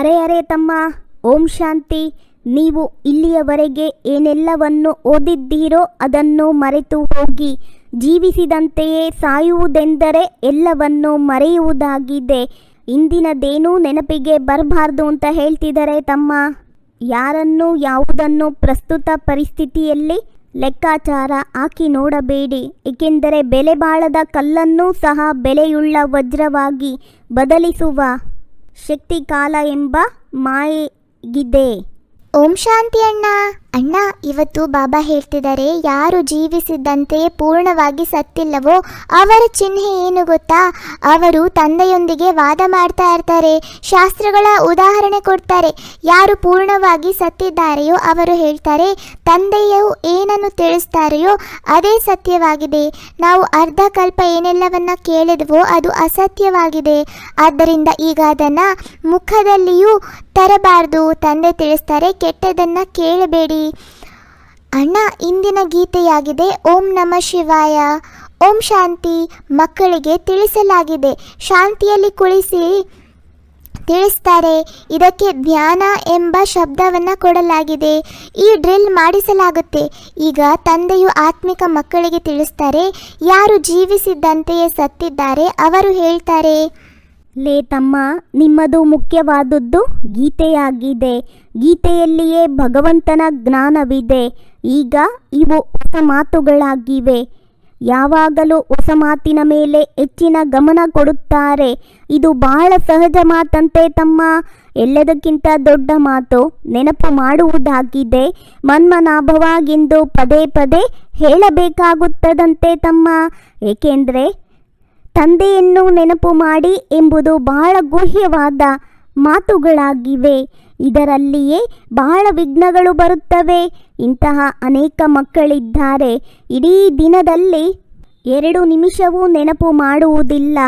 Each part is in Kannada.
ಅರೆ ಅರೆ ತಮ್ಮ, ಓಂ ಶಾಂತಿ, ನೀವು ಇಲ್ಲಿಯವರೆಗೆ ಏನೆಲ್ಲವನ್ನು ಓದಿದ್ದೀರೋ ಅದನ್ನು ಮರೆತು ಹೋಗಿ, ಜೀವಿಸಿದಂತೆಯೇ ಸಾಯುವುದೆಂದರೆ ಎಲ್ಲವನ್ನು ಮರೆಯುವುದಾಗಿದೆ. ಇಂದಿನದೇನೂ ನೆನಪಿಗೆ ಬರಬಾರ್ದು ಅಂತ ಹೇಳ್ತಿದ್ದಾರೆ ತಮ್ಮ, ಯಾರನ್ನು ಯಾವುದನ್ನು ಪ್ರಸ್ತುತ ಪರಿಸ್ಥಿತಿಯಲ್ಲಿ ಲೆಕ್ಕಾಚಾರ ಹಾಕಿ ನೋಡಬೇಡಿ. ಏಕೆಂದರೆ ಬೆಲೆ ಬಾಳದ ಕಲ್ಲನ್ನೂ ಸಹ ಬೆಲೆಯುಳ್ಳ ವಜ್ರವಾಗಿ ಬದಲಿಸುವ ಶಕ್ತಿ ಕಾಲ ಎಂಬ ಮಾಯಗಿದೆ. ಓಂ ಶಾಂತಿ ಅಣ್ಣ. ಅಣ್ಣ, ಇವತ್ತು ಬಾಬಾ ಹೇಳ್ತಿದ್ದಾರೆ ಯಾರು ಜೀವಿಸಿದ್ದಂತೆ ಪೂರ್ಣವಾಗಿ ಸತ್ತಿಲ್ಲವೋ ಅವರ ಚಿಹ್ನೆ ಏನು ಗೊತ್ತಾ? ಅವರು ತಂದೆಯೊಂದಿಗೆ ವಾದ ಮಾಡ್ತಾ ಇರ್ತಾರೆ, ಶಾಸ್ತ್ರಗಳ ಉದಾಹರಣೆ ಕೊಡ್ತಾರೆ. ಯಾರು ಪೂರ್ಣವಾಗಿ ಸತ್ತಿದ್ದಾರೆಯೋ ಅವರು ಹೇಳ್ತಾರೆ, ತಂದೆಯು ಏನನ್ನು ತಿಳಿಸ್ತಾರೆಯೋ ಅದೇ ಸತ್ಯವಾಗಿದೆ. ನಾವು ಅರ್ಧ ಕಲ್ಪ ಏನೆಲ್ಲವನ್ನ ಕೇಳಿದವೋ ಅದು ಅಸತ್ಯವಾಗಿದೆ. ಆದ್ದರಿಂದ ಈಗ ಅದನ್ನು ಮುಖದಲ್ಲಿಯೂ ತರಬಾರದು. ತಂದೆ ತಿಳಿಸ್ತಾರೆ, ಕೆಟ್ಟದನ್ನ ಕೇಳಬೇಡಿ. ಅಣ್ಣ, ಇಂದಿನ ಗೀತೆಯಾಗಿದೆ, ಓಂ ನಮ ಶಿವಾಯ. ಓಂ ಶಾಂತಿ ಮಕ್ಕಳಿಗೆ ತಿಳಿಸಲಾಗಿದೆ. ಶಾಂತಿಯಲ್ಲಿ ಕುಳಿಸಿ ತಿಳಿಸ್ತಾರೆ. ಇದಕ್ಕೆ ಧ್ಯಾನ ಎಂಬ ಶಬ್ದವನ್ನು ಕೊಡಲಾಗಿದೆ. ಈ ಡ್ರಿಲ್ ಮಾಡಿಸಲಾಗುತ್ತೆ. ಈಗ ತಂದೆಯು ಆತ್ಮಿಕ ಮಕ್ಕಳಿಗೆ ತಿಳಿಸ್ತಾರೆ. ಯಾರು ಜೀವಿಸಿದ್ದಂತೆಯೇ ಸತ್ತಿದ್ದಾರೆ, ಅವರು ಹೇಳ್ತಾರೆ. ಲೇ ತಮ್ಮ, ನಿಮ್ಮದು ಮುಖ್ಯವಾದದ್ದು ಗೀತೆಯಾಗಿದೆ. ಗೀತೆಯಲ್ಲಿಯೇ ಭಗವಂತನ ಜ್ಞಾನವಿದೆ. ಈಗ ಇವು ಹೊಸ ಮಾತುಗಳಾಗಿವೆ. ಯಾವಾಗಲೂ ಹೊಸ ಮಾತಿನ ಮೇಲೆ ಹೆಚ್ಚಿನ ಗಮನ ಕೊಡುತ್ತಾರೆ. ಇದು ಬಹಳ ಸಹಜ ಮಾತಂತೆ ತಮ್ಮ, ಎಲ್ಲದಕ್ಕಿಂತ ದೊಡ್ಡ ಮಾತು ನೆನಪು ಮಾಡುವುದಾಗಿದೆ. ಮನ್ಮನಾಭವಾಗಿಂದು ಪದೇ ಪದೇ ಹೇಳಬೇಕಾಗುತ್ತದಂತೆ ತಮ್ಮ. ಏಕೆಂದರೆ ತಂದೆಯನ್ನು ನೆನಪು ಮಾಡಿ ಎಂಬುದು ಬಹಳ ಗುಹ್ಯವಾದ ಮಾತುಗಳಾಗಿವೆ. ಇದರಲ್ಲಿಯೇ ಬಹಳ ವಿಘ್ನಗಳು ಬರುತ್ತವೆ. ಇಂತಹ ಅನೇಕ ಮಕ್ಕಳಿದ್ದಾರೆ. ಇಡೀ ದಿನದಲ್ಲಿ ಎರಡು ನಿಮಿಷವೂ ನೆನಪು ಮಾಡುವುದಿಲ್ಲ.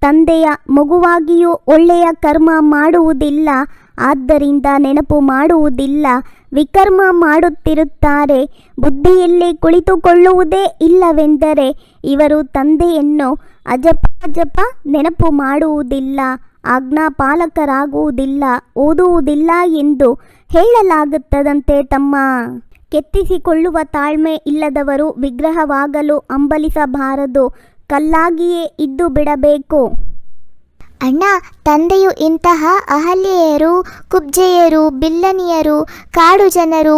ತಂದೆಯ ಮಗುವಾಗಿಯೂ ಒಳ್ಳೆಯ ಕರ್ಮ ಮಾಡುವುದಿಲ್ಲ. ಆದ್ದರಿಂದ ನೆನಪು ಮಾಡುವುದಿಲ್ಲ. ವಿಕರ್ಮ ಮಾಡುತ್ತಿರುತ್ತಾರೆ. ಬುದ್ಧಿಯಲ್ಲಿ ಕುಳಿತುಕೊಳ್ಳುವುದೇ ಇಲ್ಲವೆಂದರೆ ಇವರು ತಂದೆಯನ್ನು ಅಜಪ ಅಜಪ ನೆನಪು ಮಾಡುವುದಿಲ್ಲ, ಆಜ್ಞಾಪಾಲಕರಾಗುವುದಿಲ್ಲ, ಓದುವುದಿಲ್ಲ ಎಂದು ಹೇಳಲಾಗುತ್ತದಂತೆ ತಮ್ಮ ಕೆತ್ತಿಸಿಕೊಳ್ಳುವ ತಾಳ್ಮೆ ಇಲ್ಲದವರು ವಿಗ್ರಹವಾಗಲು ಅಂಬಲಿಸಬಾರದು. ಕಲ್ಲಾಗಿಯೇ ಇದ್ದು ಬಿಡಬೇಕು. ಅಣ್ಣ, ತಂದೆಯು ಇಂತಹ ಅಹಲ್ಯೆಯರು, ಕುಬ್ಜೆಯರು, ಬಿಲ್ಲನಿಯರು, ಕಾಡು ಜನರು,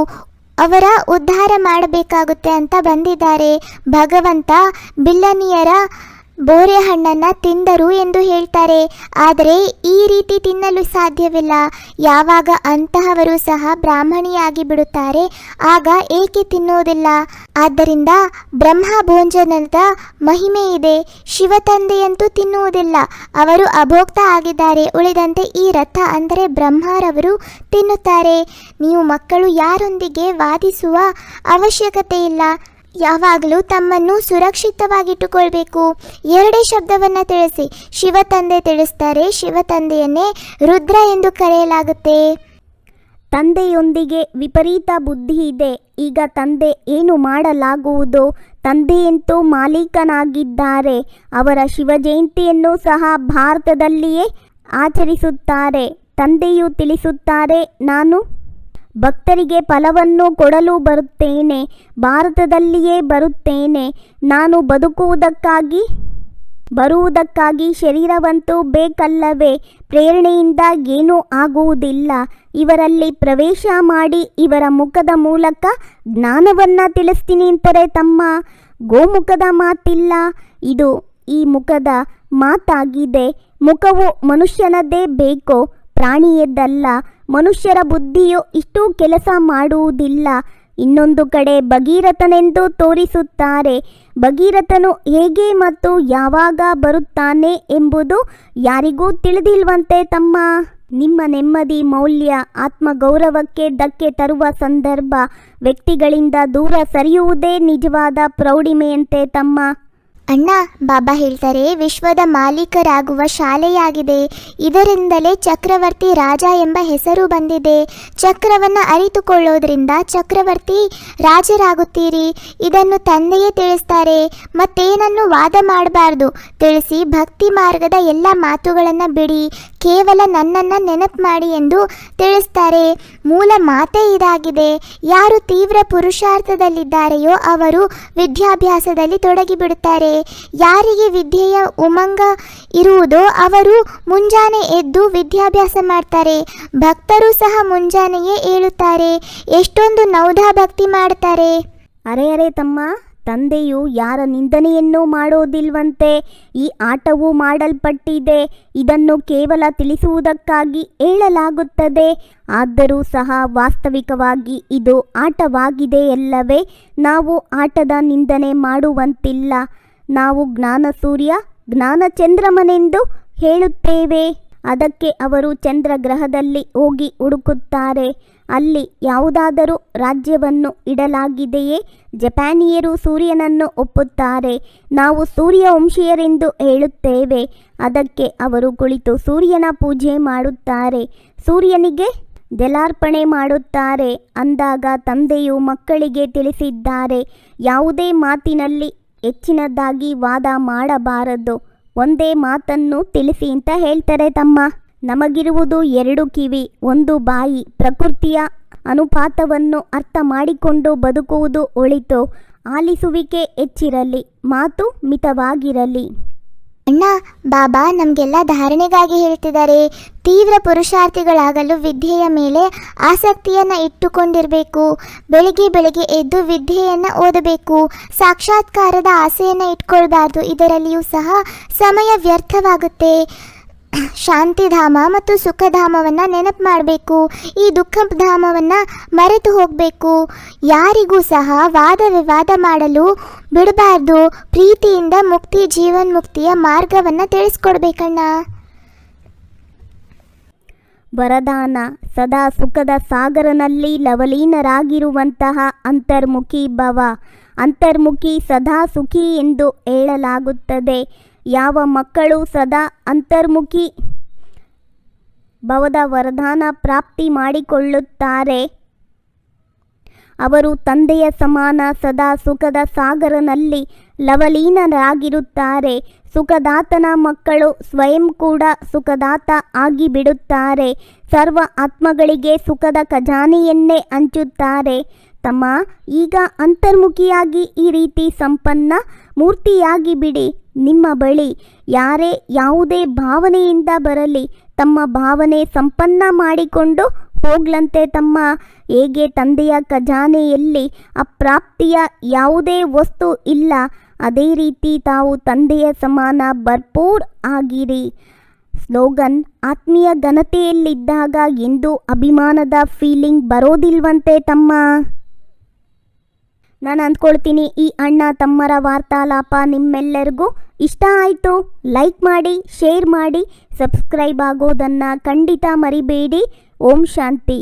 ಅವರ ಉದ್ಧಾರ ಮಾಡಬೇಕಾಗುತ್ತೆ ಅಂತ ಬಂದಿದ್ದಾರೆ. ಭಗವಂತ ಬಿಲ್ಲನಿಯರ ಬೋರೆ ಹಣ್ಣನ್ನು ತಿಂದರು ಎಂದು ಹೇಳ್ತಾರೆ. ಆದರೆ ಈ ರೀತಿ ತಿನ್ನಲು ಸಾಧ್ಯವಿಲ್ಲ. ಯಾವಾಗ ಅಂತಹವರು ಸಹ ಬ್ರಾಹ್ಮಣಿಯಾಗಿ ಬಿಡುತ್ತಾರೆ, ಆಗ ಏಕೆ ತಿನ್ನುವುದಿಲ್ಲ? ಆದ್ದರಿಂದ ಬ್ರಹ್ಮ ಭೋಜನದ ಮಹಿಮೆ ಇದೆ. ಶಿವ ತಂದೆಯಂತೂ ತಿನ್ನುವುದಿಲ್ಲ. ಅವರು ಅಭೋಕ್ತ ಆಗಿದ್ದಾರೆ. ಉಳಿದಂತೆ ಈ ರಥ ಅಂದರೆ ಬ್ರಹ್ಮರವರು ತಿನ್ನುತ್ತಾರೆ. ನೀವು ಮಕ್ಕಳು ಯಾರೊಂದಿಗೆ ವಾದಿಸುವ ಅವಶ್ಯಕತೆ ಇಲ್ಲ ಯಾವಾಗಲೂ ತಮ್ಮನ್ನು ಸುರಕ್ಷಿತವಾಗಿಟ್ಟುಕೊಳ್ಬೇಕು. ಎರಡೇ ಶಬ್ದವನ್ನು ತಿಳಿಸಿ. ಶಿವ ತಂದೆ ತಿಳಿಸ್ತಾರೆ. ಶಿವ ತಂದೆಯನ್ನೇ ರುದ್ರ ಎಂದು ಕರೆಯಲಾಗುತ್ತೆ. ತಂದೆಯೊಂದಿಗೆ ವಿಪರೀತ ಬುದ್ಧಿ ಇದೆ. ಈಗ ತಂದೆ ಏನು ಮಾಡಲಾಗುವುದು? ತಂದೆಯಂತೂ ಮಾಲೀಕನಾಗಿದ್ದಾರೆ. ಅವರ ಶಿವಜಯಂತಿಯನ್ನು ಸಹ ಭಾರತದಲ್ಲಿಯೇ ಆಚರಿಸುತ್ತಾರೆ. ತಂದೆಯು ತಿಳಿಸುತ್ತಾರೆ, ನಾನು ಭಕ್ತರಿಗೆ ಫಲವನ್ನು ಕೊಡಲು ಬರುತ್ತೇನೆ, ಭಾರತದಲ್ಲಿಯೇ ಬರುತ್ತೇನೆ. ನಾನು ಬದುಕುವುದಕ್ಕಾಗಿ, ಬರುವುದಕ್ಕಾಗಿ ಶರೀರವಂತೂ ಬೇಕಲ್ಲವೇ? ಪ್ರೇರಣೆಯಿಂದ ಏನೂ ಆಗುವುದಿಲ್ಲ. ಇವರಲ್ಲಿ ಪ್ರವೇಶ ಮಾಡಿ ಇವರ ಮುಖದ ಮೂಲಕ ಜ್ಞಾನವನ್ನು ತಿಳಿಸ್ತೀನಿ ಅಂತಾರೆ ತಮ್ಮ ಗೋಮುಖದ ಮಾತಿಲ್ಲ. ಇದು ಈ ಮುಖದ ಮಾತಾಗಿದೆ. ಮುಖವು ಮನುಷ್ಯನದೇ ಬೇಕೋ ಪ್ರಾಣಿಯದ್ದಲ್ಲ ಮನುಷ್ಯರ ಬುದ್ಧಿಯು ಇಷ್ಟು ಕೆಲಸ ಮಾಡುವುದಿಲ್ಲ. ಇನ್ನೊಂದು ಕಡೆ ಭಗೀರಥನೆಂದು ತೋರಿಸುತ್ತಾರೆ, ಭಗೀರಥನು ಹೇಗೆ ಮತ್ತು ಯಾವಾಗ ಬರುತ್ತಾನೆ ಎಂಬುದು ಯಾರಿಗೂ ತಿಳಿದಿಲ್ವಂತೆ ತಮ್ಮ ನಿಮ್ಮ ನೆಮ್ಮದಿ, ಮೌಲ್ಯ, ಆತ್ಮಗೌರವಕ್ಕೆ ಧಕ್ಕೆ ತರುವ ಸಂದರ್ಭ ವ್ಯಕ್ತಿಗಳಿಂದ ದೂರ ಸರಿಯುವುದೇ ನಿಜವಾದ ಪ್ರೌಢಿಮೆಯಂತೆ ತಮ್ಮ ಅಣ್ಣ, ಬಾಬಾ ಹೇಳ್ತಾರೆ, ವಿಶ್ವದ ಮಾಲೀಕರಾಗುವ ಶಾಲೆಯಾಗಿದೆ. ಇದರಿಂದಲೇ ಚಕ್ರವರ್ತಿ ರಾಜ ಎಂಬ ಹೆಸರು ಬಂದಿದೆ. ಚಕ್ರವನ್ನು ಅರಿತುಕೊಳ್ಳೋದ್ರಿಂದ ಚಕ್ರವರ್ತಿ ರಾಜರಾಗುತ್ತೀರಿ. ಇದನ್ನು ತಂದೆಯೇ ತಿಳಿಸ್ತಾರೆ. ಮತ್ತೇನನ್ನು ವಾದ ಮಾಡಬಾರ್ದು. ತಿಳಿಸಿ ಭಕ್ತಿ ಮಾರ್ಗದ ಎಲ್ಲ ಮಾತುಗಳನ್ನು ಬಿಡಿ. ಕೇವಲ ನನ್ನನ್ನು ನೆನಪು ಮಾಡಿ ಎಂದು ತಿಳಿಸ್ತಾರೆ. ಮೂಲ ಮಾತೇ ಇದಾಗಿದೆ. ಯಾರು ತೀವ್ರ ಪುರುಷಾರ್ಥದಲ್ಲಿದ್ದಾರೆಯೋ ಅವರು ವಿದ್ಯಾಭ್ಯಾಸದಲ್ಲಿ ತೊಡಗಿಬಿಡುತ್ತಾರೆ. ಯಾರಿಗೆ ವಿದ್ಯೆಯ ಉಮಂಗ ಇರುವುದೋ ಅವರು ಮುಂಜಾನೆ ಎದ್ದು ವಿದ್ಯಾಭ್ಯಾಸ ಮಾಡ್ತಾರೆ. ಭಕ್ತರು ಸಹ ಮುಂಜಾನೆಯೇ ಏಳುತ್ತಾರೆ. ಎಷ್ಟೊಂದು ನೌಧಾ ಭಕ್ತಿ ಮಾಡ್ತಾರೆ. ಅರೆ ಅರೆ ತಮ್ಮ, ತಂದೆಯು ಯಾರ ನಿಂದನೆಯನ್ನೂ ಮಾಡೋದಿಲ್ವಂತೆ, ಈ ಆಟವು ಮಾಡಲ್ಪಟ್ಟಿದೆ. ಇದನ್ನು ಕೇವಲ ತಿಳಿಸುವುದಕ್ಕಾಗಿ ಹೇಳಲಾಗುತ್ತದೆ ಆದರೂ ಸಹ ವಾಸ್ತವಿಕವಾಗಿ ಇದು ಆಟವಾಗಿದೆ ಎಲ್ಲವೇ ನಾವು ಆಟದ ನಿಂದನೆ ಮಾಡುವಂತಿಲ್ಲ. ನಾವು ಜ್ಞಾನ ಸೂರ್ಯ, ಜ್ಞಾನ ಚಂದ್ರಮನೆಂದು ಹೇಳುತ್ತೇವೆ. ಅದಕ್ಕೆ ಅವರು ಚಂದ್ರಗ್ರಹದಲ್ಲಿ ಹೋಗಿ ಹುಡುಕುತ್ತಾರೆ. ಅಲ್ಲಿ ಯಾವುದಾದರೂ ರಾಜ್ಯವನ್ನು ಇಡಲಾಗಿದೆಯೇ? ಜಪಾನಿಯರು ಸೂರ್ಯನನ್ನು ಒಪ್ಪುತ್ತಾರೆ. ನಾವು ಸೂರ್ಯ ವಂಶೀಯರೆಂದು ಹೇಳುತ್ತೇವೆ. ಅದಕ್ಕೆ ಅವರು ಕುಳಿತು ಸೂರ್ಯನ ಪೂಜೆ ಮಾಡುತ್ತಾರೆ. ಸೂರ್ಯನಿಗೆ ಜಲಾರ್ಪಣೆ ಮಾಡುತ್ತಾರೆ. ಅಂದಾಗ ತಂದೆಯು ಮಕ್ಕಳಿಗೆ ತಿಳಿಸಿದ್ದಾರೆ. ಯಾವುದೇ ಮಾತಿನಲ್ಲಿ ಹೆಚ್ಚಿನದಾಗಿ ವಾದ ಮಾಡಬಾರದು. ಒಂದೇ ಮಾತನ್ನು ತಿಳಿಸಿ ಅಂತ ಹೇಳ್ತಾರೆ ತಮ್ಮ. ನಮಗಿರುವುದು ಎರಡು ಕಿವಿ, ಒಂದು ಬಾಯಿ. ಪ್ರಕೃತಿಯ ಅನುಪಾತವನ್ನು ಅರ್ಥ ಮಾಡಿಕೊಂಡು ಬದುಕುವುದು ಒಳಿತು. ಆಲಿಸುವಿಕೆ ಹೆಚ್ಚಿರಲಿ, ಮಾತು ಮಿತವಾಗಿರಲಿ. ಅಣ್ಣ, ಬಾಬಾ ನಮಗೆಲ್ಲ ಧಾರಣೆಗಾಗಿ ಹೇಳ್ತಿದ್ದಾರೆ. ತೀವ್ರ ಪುರುಷಾರ್ಥಿಗಳಾಗಲು ವಿದ್ಯೆಯ ಮೇಲೆ ಆಸಕ್ತಿಯನ್ನು ಇಟ್ಟುಕೊಂಡಿರಬೇಕು. ಬೆಳಿಗ್ಗೆ ಬೆಳಿಗ್ಗೆ ಎದ್ದು ವಿದ್ಯೆಯನ್ನು ಓದಬೇಕು. ಸಾಕ್ಷಾತ್ಕಾರದ ಆಸೆಯನ್ನು ಇಟ್ಕೊಳ್ಬಾರ್ದು. ಇದರಲ್ಲಿಯೂ ಸಹ ಸಮಯ ವ್ಯರ್ಥವಾಗುತ್ತೆ. ಶಾಂತಿಧಾಮ ಮತ್ತು ಸುಖಧಾಮವನ್ನು ನೆನಪು ಮಾಡಬೇಕು. ಈ ದುಃಖಧಾಮವನ್ನು ಮರೆತು ಹೋಗಬೇಕು. ಯಾರಿಗೂ ಸಹ ವಾದ ವಿವಾದ ಮಾಡಲು ಬಿಡಬಾರ್ದು. ಪ್ರೀತಿಯಿಂದ ಮುಕ್ತಿ, ಜೀವನ್ಮುಕ್ತಿಯ ಮಾರ್ಗವನ್ನು ತಿಳಿಸ್ಕೊಡ್ಬೇಕಣ್ಣ. ವರದಾನ. ಸದಾ ಸುಖದ ಸಾಗರನಲ್ಲಿ ಲವಲೀನರಾಗಿರುವಂತಹ ಅಂತರ್ಮುಖಿ ಭವ. ಅಂತರ್ಮುಖಿ ಸದಾ ಸುಖಿ ಎಂದು ಹೇಳಲಾಗುತ್ತದೆ. ಯಾವ ಮಕ್ಕಳು ಸದಾ ಅಂತರ್ಮುಖಿ ಭವದ ವರದಾನ ಪ್ರಾಪ್ತಿ ಮಾಡಿಕೊಳ್ಳುತ್ತಾರೆ. ಅವರು ತಂದೆಯ ಸಮಾನ ಸದಾ ಸುಖದ ಸಾಗರನಲ್ಲಿ ಲವಲೀನರಾಗಿರುತ್ತಾರೆ. ಸುಖದಾತನ ಮಕ್ಕಳು ಸ್ವಯಂ ಕೂಡ ಸುಖದಾತ ಆಗಿಬಿಡುತ್ತಾರೆ. ಸರ್ವ ಆತ್ಮಗಳಿಗೆ ಸುಖದ ಖಜಾನೆಯನ್ನೇ ಹಂಚುತ್ತಾರೆ. ತಮ್ಮ ಈಗ ಅಂತರ್ಮುಖಿಯಾಗಿ ಈ ರೀತಿ ಸಂಪನ್ನ ಮೂರ್ತಿಯಾಗಿ ಬಿಡಿ. ನಿಮ್ಮ ಬಳಿ ಯಾರೇ ಯಾವುದೇ ಭಾವನೆಯಿಂದ ಬರಲಿ, ತಮ್ಮ ಭಾವನೆ ಸಂಪನ್ನ ಮಾಡಿಕೊಂಡು ಹೋಗ್ಲಂತೆ ತಮ್ಮ ಹೇಗೆ ತಂದೆಯ ಖಜಾನೆಯಲ್ಲಿ ಅಪ್ರಾಪ್ತಿಯ ಯಾವುದೇ ವಸ್ತು ಇಲ್ಲ, ಅದೇ ರೀತಿ ತಾವು ತಂದೆಯ ಸಮಾನ ಭರ್ಪೂರ್ ಆಗಿರಿ. ಸ್ಲೋಗನ್, ಆತ್ಮೀಯ ಘನತೆಯಲ್ಲಿದ್ದಾಗ ಎಂದು ಅಭಿಮಾನದ ಫೀಲಿಂಗ್ ಬರೋದಿಲ್ವಂತೆ ತಮ್ಮ. ನಾನು ಅಂದ್ಕೊಳ್ತೀನಿ, ಈ ಅಣ್ಣ ತಮ್ಮರ ವಾರ್ತಾಲಾಪ ನಿಮ್ಮೆಲ್ಲರಿಗೂ ಇಷ್ಟ ಆಯಿತು. ಲೈಕ್ ಮಾಡಿ ಶೇರ್ ಮಾಡಿ ಸಬ್ಸ್ಕ್ರೈಬ್ ಆಗೋದನ್ನು ಖಂಡಿತ ಮರಿಬೇಡಿ. ಓಂ ಶಾಂತಿ.